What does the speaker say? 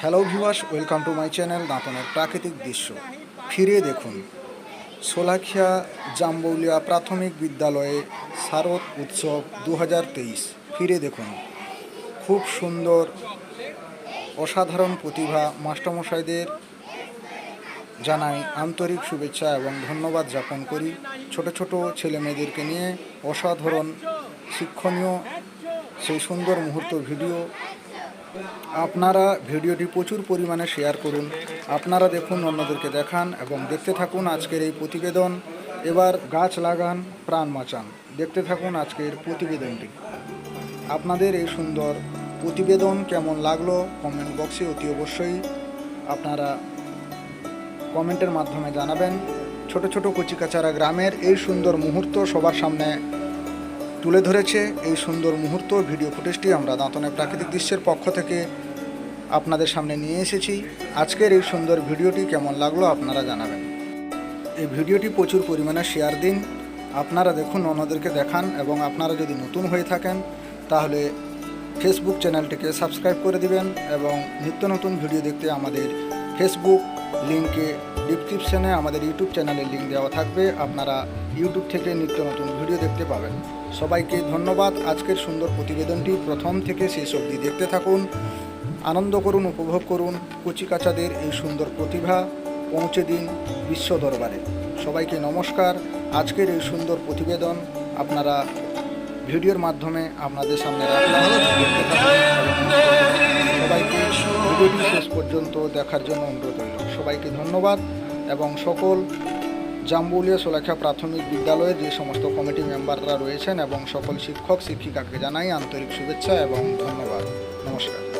Hello viewers welcome to my channel দাঁতনের প্রাকৃতিক দৃশ্য ফিরে দেখুন। সোলাখিয়া জাম্বৌলিয়া প্রাথমিক বিদ্যালয়ে শারদ উৎসব দু হাজার তেইশ। ফিরে দেখুন। খুব সুন্দর, অসাধারণ প্রতিভা মাস্টারমশাইদের জানাই আন্তরিক শুভেচ্ছা এবং ধন্যবাদ জ্ঞাপন করি। ছোট ছোট ছেলে মেয়েদেরকে নিয়ে অসাধারণ শিক্ষণীয় সেই সুন্দর মুহূর্ত ভিডিও আপনারা ভিডিওটি প্রচুর পরিমাণে শেয়ার করুন। আপনারা দেখুন, অন্যদেরকে দেখান এবং দেখতে থাকুন আজকের এই প্রতিবেদন। এবার গাছ লাগান, প্রাণ বাঁচান। দেখতে থাকুন আজকের প্রতিবেদনটি। আপনাদের এই সুন্দর প্রতিবেদন কেমন লাগল কমেন্ট বক্সে অতি অবশ্যই আপনারা কমেন্টের মাধ্যমে জানাবেন। ছোট ছোট কচিকাচারা গ্রামের এই সুন্দর মুহূর্ত সবার সামনে তুলে ধরেছে এই সুন্দর মুহূর্ত। ভিডিও ফুটেজটি আমরা দাঁতনের প্রাকৃতিক দৃশ্যের পক্ষ থেকে আপনাদের সামনে নিয়ে এসেছি। আজকের এই সুন্দর ভিডিওটি কেমন লাগল আপনারা জানাবেন। এই ভিডিওটি প্রচুর পরিমাণে শেয়ার দিন। আপনারা দেখুন, অন্যদেরকে দেখান এবং আপনারা যদি নতুন হয়ে থাকেন, তাহলে ফেসবুক চ্যানেলটিকে সাবস্ক্রাইব করে দিবেন এবং নিত্য নতুন ভিডিও দেখতে আমাদের ফেসবুক লিঙ্কে ডিসক্রিপশনে আমাদের ইউটিউব চ্যানেলের লিঙ্ক দেওয়া থাকবে। আপনারা ইউটিউব থেকে নিত্য নতুন ভিডিও দেখতে পাবেন। সবাইকে ধন্যবাদ। আজকের সুন্দর প্রতিবেদনটি প্রথম থেকে শেষ অবধি দেখতে থাকুন। আনন্দ করুন, উপভোগ করুন। কচিকাচাদের এই সুন্দর প্রতিভা পৌঁছে দিন বিশ্ব দরবারে। সবাইকে নমস্কার। আজকের এই সুন্দর প্রতিবেদন আপনারা ভিডিওর মাধ্যমে আপনাদের সামনে থাকুন সবাইকে ভিডিওটি শেষ পর্যন্ত দেখার জন্য অনুরোধ রইল। সবাইকে ধন্যবাদ এবং সকল জাম্বুলিয়া সোলাখা প্রাথমিক বিদ্যালয়ে যে সমস্ত কমিটি মেম্বাররা রয়েছেন এবং সকল শিক্ষক, শিক্ষিকাকে জানাই আন্তরিক শুভেচ্ছা এবং ধন্যবাদ। নমস্কার।